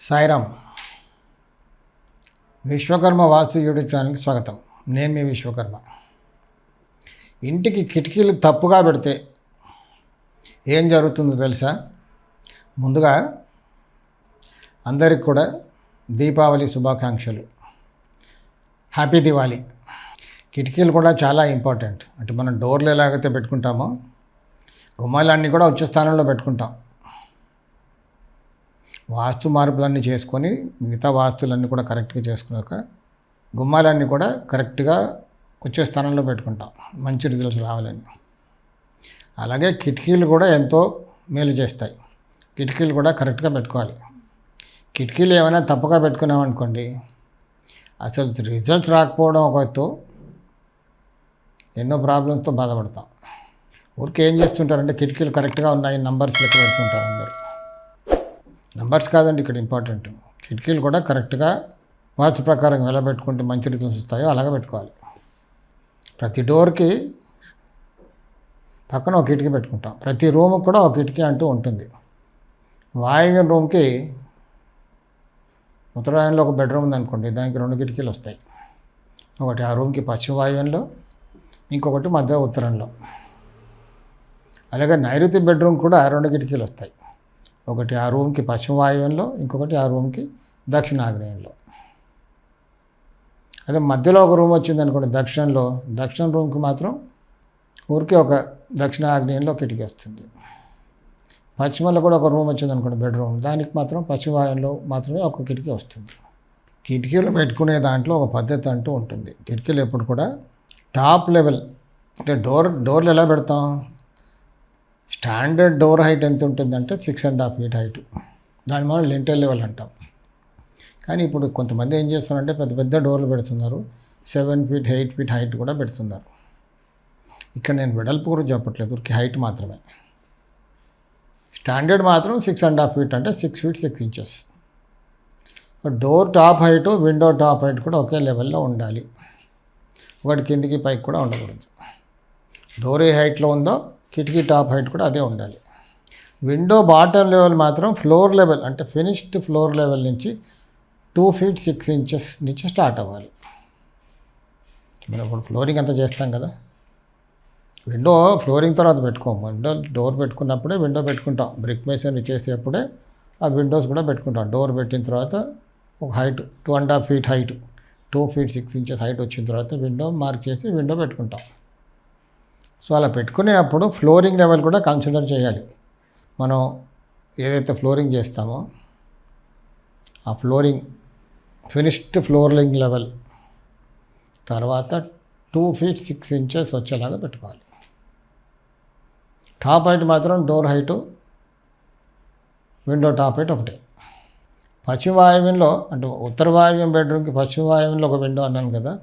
సాయిరామ్ విశ్వకర్మ వాస్తు YouTube ఛానల్కి స్వాగతం. నేను మీ విశ్వకర్మ. ఇంటికి కిటికీలు తప్పుగా పెడితే ఏం జరుగుతుందో తెలుసా? ముందుగా అందరికి కూడా దీపావళి శుభాకాంక్షలు. హ్యాపీ దివాళీ. కిటికీలు కూడా చాలా ఇంపార్టెంట్. అంటే మనం డోర్లు ఎలాగైతే పెట్టుకుంటామో గుమ్మాలన్నీ కూడా వచ్చే స్థానంలో పెట్టుకుంటాం. వాస్తు మార్పులన్నీ చేసుకొని మిగతా వాస్తులన్నీ కూడా కరెక్ట్గా చేసుకున్నాక గుమ్మాలన్నీ కూడా కరెక్ట్గా వచ్చే స్థానంలో పెట్టుకుంటాం. మంచి రిజల్ట్స్ రావాలని. అలాగే కిటికీలు కూడా ఎంతో మేలు చేస్తాయి. కిటికీలు కూడా కరెక్ట్గా పెట్టుకోవాలి. కిటికీలు ఏమైనా తప్పుగా పెట్టుకున్నామనుకోండి అసలు రిజల్ట్స్ రాకపోవడం ఒక ఎత్తు ఎన్నో ప్రాబ్లమ్స్తో బాధపడతాం. ఊరికి ఏం చేస్తుంటారంటే కిటికీలు కరెక్ట్గా ఉన్నాయి నంబర్స్ లెక్క పెడుతుంటారు అందరూ. నంబర్స్ కాదండి ఇక్కడ ఇంపార్టెంట్ కిటికీలు కూడా కరెక్ట్గా వాస్తు ప్రకారం ఎలా పెట్టుకుంటే మంచి రిజల్ట్స్ వస్తాయో అలాగే పెట్టుకోవాలి. ప్రతి డోర్కి పక్కన ఒక కిటికీ పెట్టుకుంటాం. ప్రతి రూమ్కి కూడా ఒక కిటికీ అంటూ ఉంటుంది. వాయువ్యం రూమ్కి ఉత్తరాయణలో ఒక బెడ్రూమ్ ఉందనుకోండి దానికి రెండు కిటికీలు వస్తాయి. ఒకటి ఆ రూమ్కి పశ్చిమ వాయువ్యంలో ఇంకొకటి మధ్య ఉత్తరంలో. అలాగే నైరుతి బెడ్రూమ్ కూడా రెండు కిటికీలు వస్తాయి. ఒకటి ఆ రూమ్కి పశ్చిమ వాయువ్యంలో ఇంకొకటి ఆ రూమ్కి దక్షిణాగ్నేయంలో. అదే మధ్యలో ఒక రూమ్ వచ్చింది అనుకోండి దక్షిణంలో దక్షిణ రూమ్కి మాత్రం ఊరికే ఒక దక్షిణ ఆగ్నేయంలో కిటికీ వస్తుంది. పశ్చిమలో కూడా ఒక రూమ్ వచ్చింది అనుకోండి బెడ్రూమ్ దానికి మాత్రం పశ్చిమ వాయువ్యంలో మాత్రమే ఒక కిటికీ వస్తుంది. కిటికీలు పెట్టుకునే దాంట్లో ఒక పద్ధతి అంటూ ఉంటుంది. కిటికీలు ఎప్పుడు కూడా టాప్ లెవెల్ అంటే డోర్ డోర్లు ఎలా పెడతాం? స్టాండర్డ్ డోర్ హైట్ ఎంత ఉంటుందంటే six and half feet height. దాని మనం లింటర్ లెవెల్ అంటాం. కానీ ఇప్పుడు కొంతమంది ఏం చేస్తున్నారంటే పెద్ద పెద్ద డోర్లు పెడుతున్నారు. Seven feet eight feet height కూడా పెడుతున్నారు. ఇక్కడ నేను వెడల్పు కూడా చెప్పట్లేదు. ఊరికి హైట్ మాత్రమే. స్టాండర్డ్ మాత్రం సిక్స్ అండ్ హాఫ్ ఫీట్ అంటే six feet six inches. Door top height window top height కూడా ఒకే లెవెల్లో ఉండాలి. ఒకటి కిందికి పైకి కూడా ఉండకూడదు. డోర్ ఏ హైట్లో ఉందో కిటికీ టాప్ హైట్ కూడా అదే ఉండాలి. విండో బాటమ్ లెవెల్ మాత్రం ఫ్లోర్ లెవెల్ అంటే ఫినిష్డ్ ఫ్లోర్ లెవెల్ నుంచి టూ ఫీట్ సిక్స్ ఇంచెస్ నుంచి స్టార్ట్ అవ్వాలి. మనం ఇప్పుడు ఫ్లోరింగ్ అంతా చేస్తాం కదా. విండో ఫ్లోరింగ్ తర్వాత పెట్టుకోము విండో డోర్ పెట్టుకున్నప్పుడే విండో పెట్టుకుంటాం. బ్రిక్ మేసన్ చేసేప్పుడే ఆ విండోస్ కూడా పెట్టుకుంటాం. డోర్ పెట్టిన తర్వాత ఒక height two and half feet height two feet six inches height వచ్చిన తర్వాత విండో మార్క్ చేసి విండో పెట్టుకుంటాం. సో అలా పెట్టుకునే అప్పుడు ఫ్లోరింగ్ లెవెల్ కూడా కన్సిడర్ చేయాలి. మనం ఏదైతే ఫ్లోరింగ్ చేస్తామో ఆ ఫ్లోరింగ్ ఫినిష్డ్ ఫ్లోరింగ్ లెవెల్ తర్వాత టూ ఫీట్ సిక్స్ ఇంచెస్ వచ్చేలాగా పెట్టుకోవాలి. టాప్ హైట్ మాత్రం door height window top height ఒకటే. పశ్చిమ వాయువ్యంలో అంటే ఉత్తర వాయువ్యం బెడ్రూమ్కి పశ్చిమ వాయువ్యంలో ఒక విండో అన్నాను కదా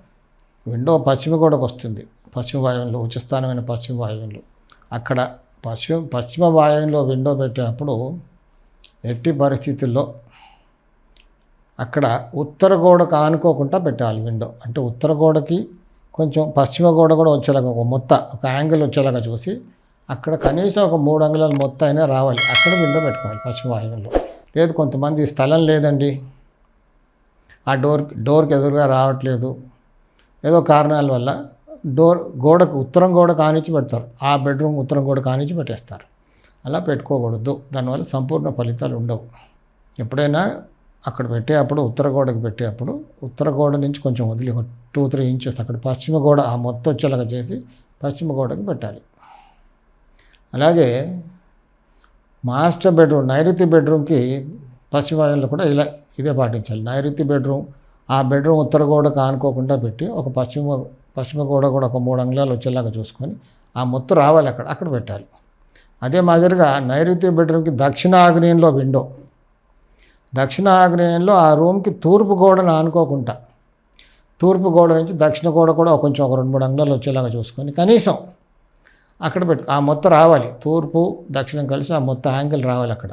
విండో పశ్చిమ గోడకు వస్తుంది. పశ్చిమ వాయువ్యంలో ఉచ్చస్థానమైన పశ్చిమ వాయువ్యంలో అక్కడ పశ్చిమ పశ్చిమ వాయువ్యంలో విండో పెట్టేటప్పుడు ఎట్టి పరిస్థితుల్లో అక్కడ ఉత్తర గోడకు ఆనుకోకుండా పెట్టాలి విండో. అంటే ఉత్తర గోడకి కొంచెం పశ్చిమ గోడ కూడా వచ్చేలాగా ఒక మొత్త ఒక యాంగిల్ వచ్చేలాగా చూసి అక్కడ కనీసం ఒక మూడు అంగుళాల మొత్తం అయినా రావాలి. అక్కడ విండో పెట్టుకోవాలి పశ్చిమ వాయువ్యంలో లేదు కొంతమంది స్థలం లేదండి. ఆ డోర్ డోర్కి ఎదురుగా రావట్లేదు. ఏదో కారణాల వల్ల డోర్ గోడకు ఉత్తరం గోడ కానిచ్చి పెడతారు. ఆ బెడ్రూమ్ ఉత్తరం గోడ కానిచ్చి పెట్టేస్తారు. అలా పెట్టుకోకూడదు. దానివల్ల సంపూర్ణ ఫలితాలు ఉండవు. ఎప్పుడైనా అక్కడ పెట్టేటప్పుడు ఉత్తర గోడకు పెట్టేటప్పుడు ఉత్తర గోడ నుంచి కొంచెం వదిలి ఒక టూ త్రీ ఇంచెస్ అక్కడ పశ్చిమ గోడ ఆ మొత్తం వచ్చేలాగా చేసి పశ్చిమ గోడకు పెట్టాలి. అలాగే మాస్టర్ బెడ్రూమ్ నైరుతి బెడ్రూమ్కి పశ్చిమ కూడా ఇలా ఇదే పాటించాలి. నైరుతి బెడ్రూమ్ ఆ బెడ్రూమ్ ఉత్తర గోడకు ఆనుకోకుండా పెట్టి ఒక పశ్చిమ పశ్చిమ గోడ కూడా ఒక మూడు అంగుళాలు వచ్చేలాగా చూసుకొని ఆ మొత్తం రావాలి అక్కడ అక్కడ పెట్టాలి. అదే మాదిరిగా నైరుతి బెడ్రూమ్కి దక్షిణ ఆగ్నేయంలో విండో. దక్షిణ ఆగ్నేయంలో ఆ రూమ్కి తూర్పు గోడను ఆనుకోకుండా తూర్పు గోడ నుంచి దక్షిణ గోడ కూడా కొంచెం ఒక రెండు మూడు అంగుళాలు వచ్చేలాగా చూసుకొని కనీసం అక్కడ పెట్టు ఆ మొత్తం రావాలి. తూర్పు దక్షిణం కలిసి ఆ మొత్తం యాంగిల్ రావాలి అక్కడ.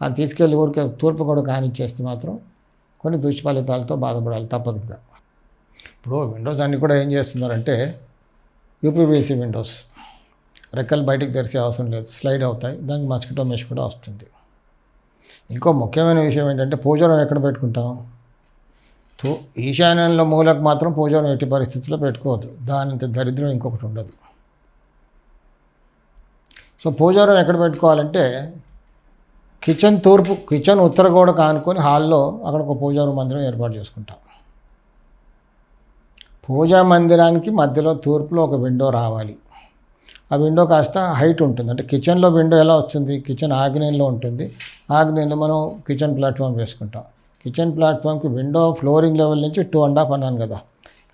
కానీ తీసుకెళ్ళి ఊరికే తూర్పు గోడ కానిచ్చేస్తే మాత్రం కొన్ని దుష్ఫలితాలతో బాధపడాలి తప్పదుగా ఇప్పుడు విండోస్ అన్నీ కూడా ఏం చేస్తున్నారంటే యూపీవీసీ విండోస్ రెక్కలు బయటికి తెరిచే అవసరం లేదు. స్లైడ్ అవుతాయి. దానికి మస్కిటో మెష్ కూడా వస్తుంది. ఇంకో ముఖ్యమైన విషయం ఏంటంటే పూజారం ఎక్కడ పెట్టుకుంటాం? తూ ఈశాన్యంలో మూలకు మాత్రం పూజారం ఎట్టి పరిస్థితుల్లో పెట్టుకోవద్దు. దానింత దరిద్రం ఇంకొకటి ఉండదు. సో పూజారం ఎక్కడ పెట్టుకోవాలంటే కిచెన్ తూర్పు కిచెన్ ఉత్తర గోడ కానుకొని హాల్లో అక్కడ ఒక పూజారు మందిరం ఏర్పాటు చేసుకుంటాం. పూజా మందిరానికి మధ్యలో తూర్పులో ఒక విండో రావాలి. ఆ విండో కాస్త హైట్ ఉంటుంది. అంటే కిచెన్లో విండో ఎలా వస్తుంది? కిచెన్ ఆగ్నేయంలో ఉంటుంది. ఆగ్నేయంలో మనం కిచెన్ ప్లాట్ఫామ్ వేసుకుంటాం. కిచెన్ ప్లాట్ఫామ్కి విండో ఫ్లోరింగ్ లెవెల్ నుంచి టూ అండ్ హాఫ్ అన్నాను కదా.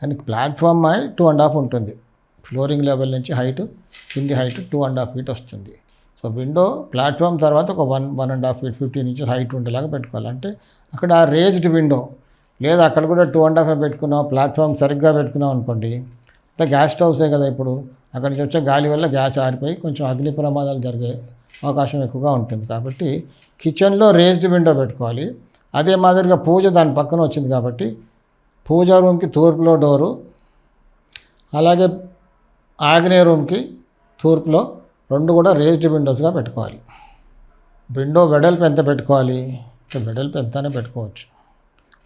కానీ platform high two and half ఉంటుంది. ఫ్లోరింగ్ లెవెల్ నుంచి హైట్ కింది height two and half feet వస్తుంది. సో విండో ప్లాట్ఫామ్ తర్వాత ఒక one one and half feet fifteen inches height ఉండేలాగా పెట్టుకోవాలి. అంటే అక్కడ రేజ్డ్ విండో లేదా అక్కడ కూడా టూ అండ్ హాఫ్ పెట్టుకున్నాం ప్లాట్ఫామ్ సరిగ్గా పెట్టుకున్నాం అనుకోండి అంటే గ్యాస్ స్టవ్సే కదా ఇప్పుడు. అక్కడి నుంచి వచ్చే గాలి వల్ల గ్యాస్ ఆరిపోయి కొంచెం అగ్ని ప్రమాదాలు జరిగే అవకాశం ఎక్కువగా ఉంటుంది కాబట్టి కిచెన్లో రేజ్డ్ విండో పెట్టుకోవాలి. అదే మాదిరిగా పూజ దాని పక్కన వచ్చింది కాబట్టి పూజ రూమ్కి తూర్పులో డోరు అలాగే ఆగ్నేయ రూమ్కి తూర్పులో రెండు కూడా రేజ్డ్ విండోస్గా పెట్టుకోవాలి. విండో వెడల్పు ఎంత పెట్టుకోవాలి? వెడల్పు ఎంతనే పెట్టుకోవచ్చు.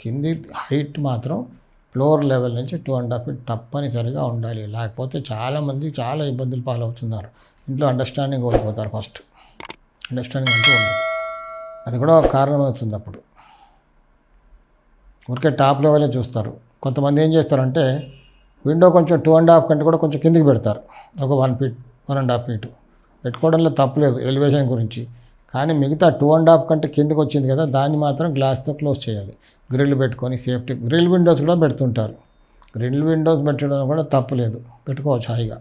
కింది హైట్ మాత్రం ఫ్లోర్ లెవెల్ నుంచి టూ అండ్ హాఫ్ ఫీట్ తప్పనిసరిగా ఉండాలి. లేకపోతే చాలామంది చాలా ఇబ్బందులు పాలవుతున్నారు. ఇంట్లో అండర్స్టాండింగ్ కోల్పోతారు ఫస్ట్ అండర్స్టాండింగ్ అంటూ ఉండదు. అది కూడా ఒక కారణం అవుతుంది అప్పుడు. ఊరికే టాప్ లెవెలే చూస్తారు. కొంతమంది ఏం చేస్తారంటే విండో కొంచెం టూ అండ్ హాఫ్ కంటే కూడా కొంచెం కిందికి పెడతారు. ఒక one feet one and half feet పెట్టుకోవడంలో తప్పలేదు ఎలివేషన్ గురించి. కానీ మిగతా టూ అండ్ హాఫ్ కంటే కిందకి వచ్చింది కదా దాన్ని మాత్రం గ్లాస్తో క్లోజ్ చేయాలి. గ్రిల్ పెట్టుకొని సేఫ్టీ గ్రిల్ విండోస్ కూడా పెడుతుంటారు. గ్రిల్ విండోస్ పెట్టడం కూడా తప్పులేదు. పెట్టుకోవచ్చు హాయిగా.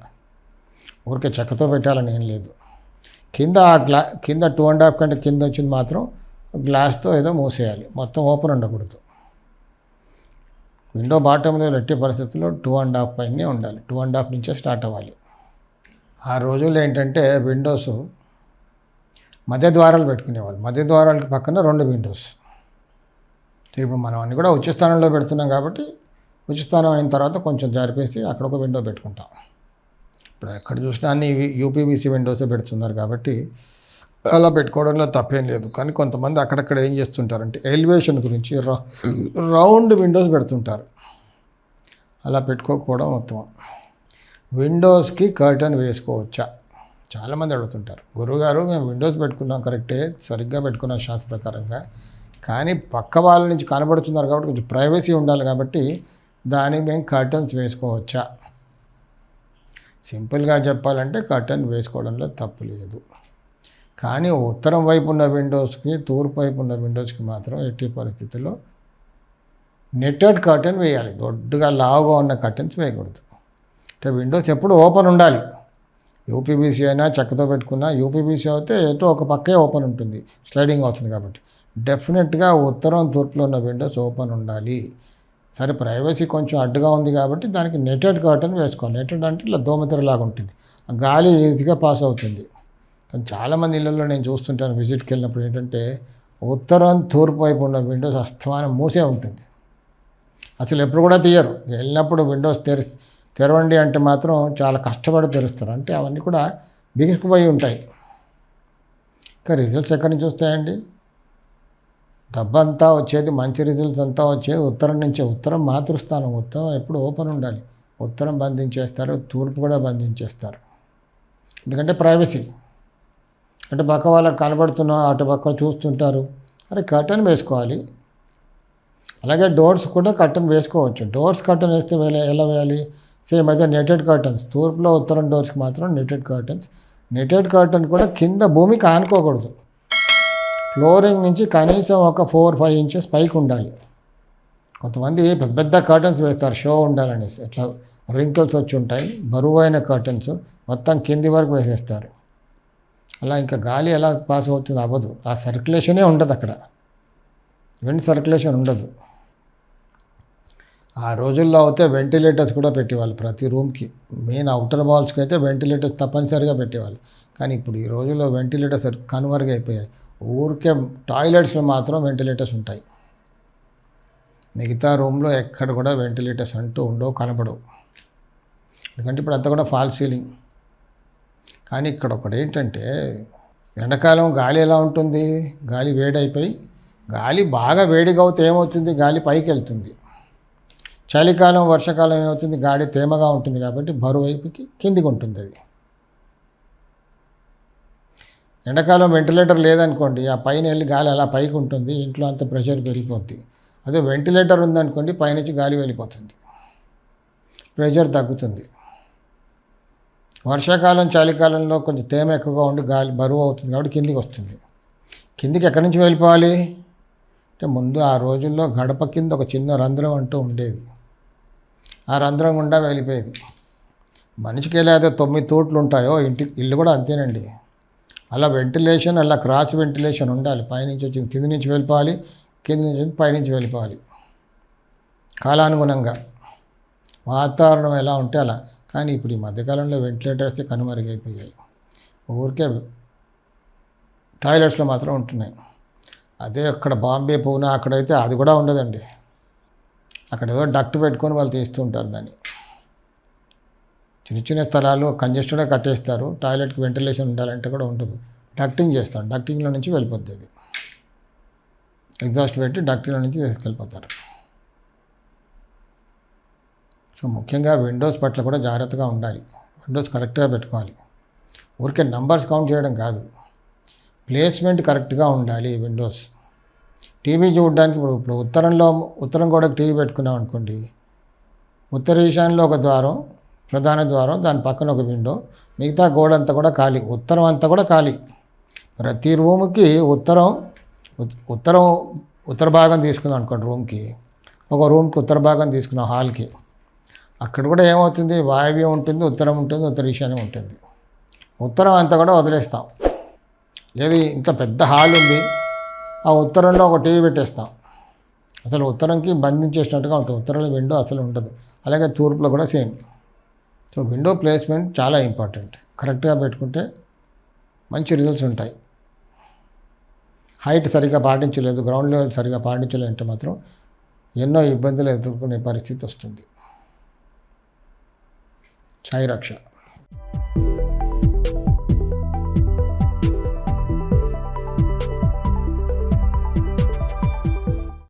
ఊరికే చెక్కతో పెట్టాలని ఏం లేదు. కింద ఆ గ్లా కింద టూ అండ్ హాఫ్ కంటే కింద వచ్చింది మాత్రం గ్లాస్తో ఏదో మూసేయాలి. మొత్తం ఓపెన్ ఉండకూడదు. విండో బాటంలో ఎట్టి పరిస్థితుల్లో టూ అండ్ హాఫ్ పైనే ఉండాలి. టూ అండ్ హాఫ్ నుంచే స్టార్ట్ అవ్వాలి. ఆ రోజుల్లో ఏంటంటే విండోస్ మధ్య ద్వారాలు పెట్టుకునేవాళ్ళు. మధ్య ద్వారాలకి పక్కన రెండు విండోస్ ఇప్పుడు మనం అన్నీ కూడా ఉచిత స్థానంలో పెడుతున్నాం కాబట్టి ఉచిత స్థానం అయిన తర్వాత కొంచెం జరిపేసి అక్కడ ఒక విండో పెట్టుకుంటాం. ఇప్పుడు ఎక్కడ చూసినా అన్ని యూపీబీసీ విండోసే పెడుతున్నారు కాబట్టి అలా పెట్టుకోవడంలో తప్పేం లేదు. కానీ కొంతమంది అక్కడక్కడ ఏం చేస్తుంటారంటే ఎలివేషన్ గురించి రౌండ్ విండోస్ పెడుతుంటారు. అలా పెట్టుకోకపోవడం ఉత్తమం. విండోస్కి కర్టన్ వేసుకోవచ్చా? చాలామంది అడుగుతుంటారు. గురువుగారు మేము విండోస్ పెట్టుకున్నాం కరెక్టే సరిగ్గా పెట్టుకున్నాం శాస్త్ర ప్రకారంగా. కానీ పక్క వాళ్ళ నుంచి కనబడుతున్నారు కాబట్టి కొంచెం ప్రైవసీ ఉండాలి కాబట్టి దానికి మేము కర్టన్స్ వేసుకోవచ్చా? సింపుల్గా చెప్పాలంటే కర్టన్ వేసుకోవడంలో తప్పు లేదు. కానీ ఉత్తరం వైపు ఉన్న విండోస్కి తూర్పు వైపు ఉన్న విండోస్కి మాత్రం ఎట్టి పరిస్థితుల్లో నెట్టెడ్ కర్టన్ వేయాలి. దొడ్డుగా లావుగా ఉన్న కర్టన్స్ వేయకూడదు. అంటే విండోస్ ఎప్పుడు ఓపెన్ ఉండాలి. యూపీబీసీ అయినా చెక్కతో పెట్టుకున్నా యూపీబీసీ అయితే ఎటో ఒక పక్కే ఓపెన్ ఉంటుంది. స్లైడింగ్ అవుతుంది కాబట్టి. డెఫినెట్గా ఉత్తరం తూర్పులో ఉన్న విండోస్ ఓపెన్ ఉండాలి. సరే ప్రైవసీ కొంచెం అడ్డుగా ఉంది కాబట్టి దానికి నెటెడ్ కర్టన్ వేసుకోవాలి. నెటెడ్ అంటే ఇట్లా దోమతెరలాగా ఉంటుంది. ఆ గాలి ఈజీగా పాస్ అవుతుంది. కానీ చాలామంది ఇళ్ళల్లో నేను చూస్తుంటాను విజిట్కి వెళ్ళినప్పుడు ఏంటంటే ఉత్తరం తూర్పు వైపు ఉన్న విండోస్ అస్తమానం మూసే ఉంటుంది. అసలు ఎప్పుడు కూడా తీయరు. వెళ్ళినప్పుడు విండోస్ తెరి తెరవండి అంటే మాత్రం చాలా కష్టపడి తెరుస్తారు. అంటే అవన్నీ కూడా బిగుసుకుపోయి ఉంటాయి. ఇంకా రిజల్ట్స్ ఎక్కడి నుంచి వస్తాయండి? డబ్బంతా వచ్చేది మంచి రిజల్ట్స్ అంతా వచ్చేది ఉత్తరం నుంచే. ఉత్తరం మాతృస్థానం ఉత్తరం ఎప్పుడు ఓపెన్ ఉండాలి. ఉత్తరం బంధించేస్తారు తూర్పు కూడా బంధించేస్తారు. ఎందుకంటే ప్రైవసీ అంటే పక్క వాళ్ళకి కనబడుతున్నా అటు పక్క చూస్తుంటారు. అరే కర్టన్ వేసుకోవాలి. అలాగే డోర్స్ కూడా కర్టన్ వేసుకోవచ్చు. డోర్స్ కర్టన్ వేస్తే వేలే ఎలా వేయాలి? సేమ్ అయితే నెటెడ్ కర్టన్స్ తూర్పులో ఉత్తరం డోర్స్కి మాత్రం నెటెడ్ కర్టన్స్ నెటెడ్ కర్టన్ కూడా కింద భూమికి ఆనుకోకూడదు. ఫ్లోరింగ్ నుంచి కనీసం ఒక ఫోర్ ఫైవ్ ఇంచెస్ పైకి ఉండాలి. కొంతమంది పెద్ద పెద్ద కర్టన్స్ వేస్తారు షో ఉండాలనేసి. ఇట్లా రింకిల్స్ వచ్చి ఉంటాయి బరువైన కర్టన్స్ మొత్తం కింది వరకు వేసేస్తారు. అలా ఇంకా గాలి ఎలా పాస్ అవుతుంది అవ్వదు. ఆ సర్క్యులేషనే ఉండదు అక్కడ. విండ్ సర్క్యులేషన్ ఉండదు. ఆ రోజుల్లో అయితే వెంటిలేటర్స్ కూడా పెట్టేవాళ్ళు ప్రతి రూమ్కి మెయిన్ అవుటర్ వాల్స్కి అయితే వెంటిలేటర్స్ తప్పనిసరిగా పెట్టేవాళ్ళు. కానీ ఇప్పుడు ఈ రోజుల్లో వెంటిలేటర్స్ కనుమరుగు అయిపోయాయి. ఊరికే టాయిలెట్స్లో మాత్రం వెంటిలేటర్స్ ఉంటాయి. మిగతా రూమ్లో ఎక్కడ కూడా వెంటిలేటర్స్ అంటూ ఉండవు కనపడవు ఎందుకంటే ఇప్పుడు అంతా కూడా ఫాల్ సీలింగ్ కానీ ఇక్కడ ఒకటి ఏంటంటే ఎండాకాలం గాలి ఎలా ఉంటుంది? గాలి వేడైపోయి గాలి బాగా వేడిగా అవుతే ఏమవుతుంది? గాలి పైకి వెళ్తుంది. చలికాలం వర్షాకాలం ఏమవుతుంది? గాలి తేమగా ఉంటుంది కాబట్టి బరువు వైపుకి కిందికి ఉంటుంది అది. ఎండాకాలం వెంటిలేటర్ లేదనుకోండి ఆ పైన వెళ్ళి గాలి అలా పైకి ఉంటుంది ఇంట్లో అంత ప్రెషర్ పెరిగిపోద్ది. అదే వెంటిలేటర్ ఉందనుకోండి పైనుంచి గాలి వెళ్ళిపోతుంది. ప్రెషర్ తగ్గుతుంది. వర్షాకాలం చలికాలంలో కొంచెం తేమ ఎక్కువగా ఉండి గాలి బరువు అవుతుంది కాబట్టి కిందికి వస్తుంది. కిందికి ఎక్కడి నుంచి వెళ్ళిపోవాలి? అంటే ముందు ఆ రోజుల్లో గడప కింద ఒక చిన్న రంధ్రం అంటూ ఉండేది. ఆ రంధ్రం గుండా వెళ్ళిపోయేది. మనిషికి ఎలా అయితే తొమ్మిది తోట్లు ఉంటాయో ఇంటి ఇల్లు కూడా అంతేనండి. అలా వెంటిలేషన్ అలా క్రాస్ వెంటిలేషన్ ఉండాలి. పైనుంచి వచ్చింది కింది నుంచి వెళ్ళిపోవాలి కింది నుంచి వచ్చింది పైనుంచి వెళ్ళిపోవాలి. కాలానుగుణంగా. వాతావరణం ఎలా ఉంటే అలా. కానీ ఇప్పుడు ఈ మధ్యకాలంలో వెంటిలేటర్స్ కనుమరుగైపోయాయి. ఊరికే టాయిలెట్స్లో మాత్రం ఉంటున్నాయి. అదే అక్కడ బాంబే పూనా అక్కడైతే అది కూడా ఉండదండి. అక్కడ ఏదో డక్ట్ పెట్టుకొని వాళ్ళు తీస్తూ ఉంటారు దాన్ని. చిన్న చిన్న స్థలాలు కంజెస్టెడ్గా కట్టేస్తారు. టాయిలెట్కి వెంటిలేషన్ ఉండాలంటే కూడా ఉండదు. డక్టింగ్ చేస్తారు. డక్టింగ్లో నుంచి వెళ్ళిపోద్ది అది. ఎగ్జాస్ట్ పెట్టి డక్టింగ్లో నుంచి తీసుకెళ్ళిపోతారు. సో ముఖ్యంగా విండోస్ పట్ల కూడా జాగ్రత్తగా ఉండాలి. విండోస్ కరెక్ట్గా పెట్టుకోవాలి. ఊరికే నంబర్స్ కౌంట్ చేయడం కాదు. ప్లేస్మెంట్ కరెక్ట్గా ఉండాలి విండోస్. టీవీ చూడడానికి ఇప్పుడు ఇప్పుడు ఉత్తరంలో ఉత్తరం కూడా టీవీ పెట్టుకున్నాం అనుకోండి. ఉత్తర ఈశాన్యంలో ఒక ద్వారం ప్రధాన ద్వారం దాని పక్కన ఒక విండో మిగతా గోడ అంతా కూడా ఖాళీ ఉత్తరం అంతా కూడా ఖాళీ. ప్రతి రూమ్కి ఉత్తరం ఉత్తరం ఉత్తర భాగం తీసుకుందాం అనుకోండి రూమ్కి. ఒక రూమ్కి ఉత్తర భాగం తీసుకున్నాం హాల్కి. అక్కడ కూడా ఏమవుతుంది? వాయువ్యం ఉంటుంది ఉత్తరం ఉంటుంది ఉత్తర ఈశాన్యం ఉంటుంది. ఉత్తరం అంతా కూడా వదిలేస్తాం. లేదు ఇంత పెద్ద హాల్ ఉంది. ఆ ఉత్తరంలో ఒక టీవీ పెట్టేస్తాం. అసలు ఉత్తరంకి బంధించేసినట్టుగా ఉంటుంది. ఉత్తరంలో విండో అసలు ఉండదు. అలాగే తూర్పులో కూడా సేమ్. సో విండో ప్లేస్మెంట్ చాలా ఇంపార్టెంట్. కరెక్ట్గా పెట్టుకుంటే మంచి రిజల్ట్స్ ఉంటాయి. హైట్ సరిగా పాటించలేదు. గ్రౌండ్ లెవెల్ సరిగా పాటించలేదు అంటే మాత్రం ఎన్నో ఇబ్బందులు ఎదుర్కొనే పరిస్థితి వస్తుంది. సాయి రక్ష